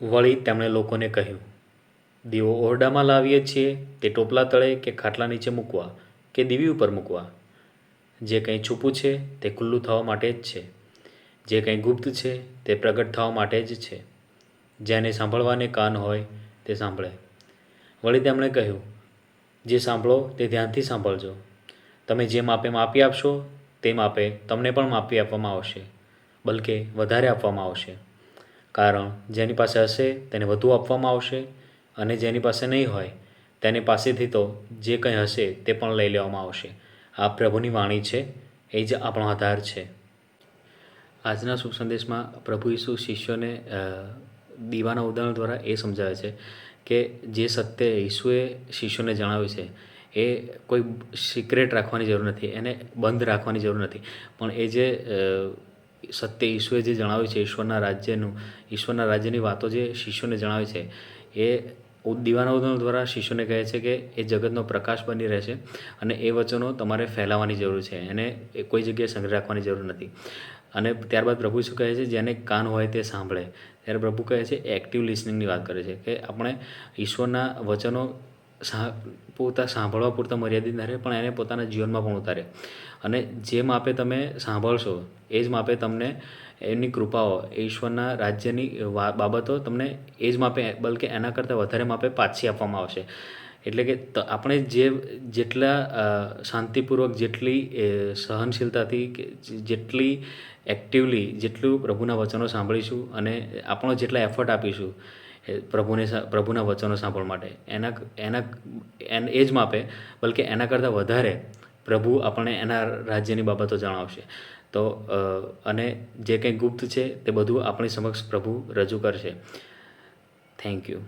વળી તેમણે લોકોને કહ્યું, દીવો ઓરડામાં લાવીએ છીએ તે ટોપલા તળે કે ખાટલા નીચે મૂકવા કે દીવી ઉપર મૂકવા? જે કંઈ છૂપું છે તે ખુલ્લું થવા માટે જ છે. જે કંઈ ગુપ્ત છે તે પ્રગટ થવા માટે જ છે. જેને સાંભળવાને કાન હોય તે સાંભળે. વળી તેમણે કહ્યું, જે સાંભળો તે ધ્યાનથી સાંભળજો. તમે જે માપે માપી આપશો તે માપે તમને પણ માપી આપવામાં આવશે, બલકે વધારે આપવામાં આવશે. કારણ જેની પાસે હશે તેને વધુ આપવામાં આવશે અને જેની પાસે નહીં હોય તેની પાસેથી તો જે કંઈ હશે તે પણ લઈ લેવામાં આવશે. આ પ્રભુની વાણી છે, એ જ આપણો આધાર છે. આજના શુભ સંદેશમાં પ્રભુ ઈસુ શિષ્યોને દીવાના ઉદાહરણ દ્વારા એ સમજાવે છે કે જે સત્ય ઈસુએ શિષ્યોને જણાવ્યું છે, એ કોઈ સિક્રેટ રાખવાની જરૂર નથી, એને બંધ રાખવાની જરૂર નથી. પણ એ જે સત્ય ઈશ્વરે જે જણાવ્યું છે, ઈશ્વરના રાજ્યનું, ઈશ્વરના રાજ્યની વાતો જે શિષ્યોને જણાવે છે, એ ઉદ- દીવાના ઉદાહરણ દ્વારા શિષ્યોને કહે છે કે એ જગતનો પ્રકાશ બની રહેશે અને એ વચનો તમારે ફેલાવવાની જરૂર છે. એને કોઈ જગ્યાએ સંગ્રહ રાખવાની જરૂર નથી. અને ત્યારબાદ પ્રભુ શું કહે છે, જેને કાન હોય તે સાંભળે. ત્યારે પ્રભુ કહે છે એક્ટિવ લિસનિંગની વાત કરે છે કે આપણે ઈશ્વરના વચનો પોતા સાંભળવા પૂરતા મર્યાદિત ન રહે, પણ એને પોતાના જીવનમાં પણ ઉતારે. અને જે માપે તમે સાંભળશો, એ જ માપે તમને એમની કૃપાઓ, ઈશ્વરના રાજ્યની બાબતો તમને એ જ માપે, બલકે એના કરતાં વધારે માપે પાછી આપવામાં આવશે. એટલે કે આપણે જે, જેટલા શાંતિપૂર્વક જેટલી સહનશીલતાથી કે જેટલી એક્ટિવલી જેટલું પ્રભુના વચનો સાંભળીશું અને આપણો જેટલા એફર્ટ આપીશું પ્રભુને પ્રભુના વચનો સાંભળવા માટે. એના એના, એન, એ જ માપે, બલકે એના કરતાં વધારે પ્રભુ આપણને એના રાજ્યની બાબતો જણાવશે. તો અને જે કંઈ ગુપ્ત છે તે બધું આપણી સમક્ષ પ્રભુ રજૂ કરશે. Thank you